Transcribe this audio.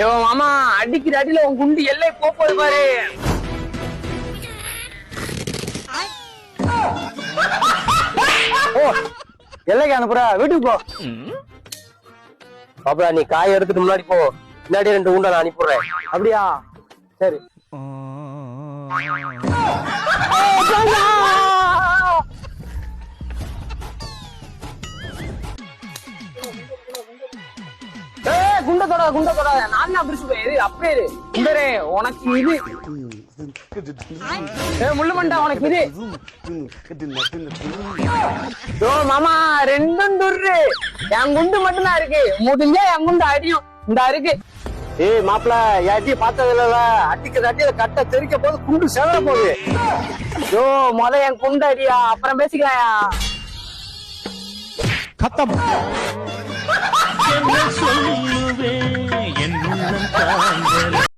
ஏ மாமா அடிக்கிற அடியில உன் குண்டு எல்லை போப்போது பாரு. ஓ எல்லைக்கு அனுப்புற. வீட்டுக்கு போ. பாப்பா நீ காய் எடுத்துட்டு முன்னாடி போ. முன்னாடி ரெண்டு உண்டை நான் அனுப்பிடுறேன். அப்படியா? சரி. குண்ட தொடாத குண்ட தொடாத நான் தான் பிரிச்சு போய் அப்படியே இரு. குண்டரே உனக்கு இது. ஏ முள்ளு மண்டா உனக்கு இது. யோ மாமா ரெண்டும் துர்ரு என் குண்டு மட்டும் தான் இருக்கு. முடிஞ்சா என் குண்டு அடியும். இந்த இருக்கு. ஏய் மாப்பிள யாட்டி பார்த்தது இல்ல அடிக்கிற அடியில கட்ட தெரிக்க போது குண்டு செவர போகுது. யோ முத என் குண்டு அடியா. அப்புறம் பேசிக்கலாம்யா என்ன சொல்லுவேன்.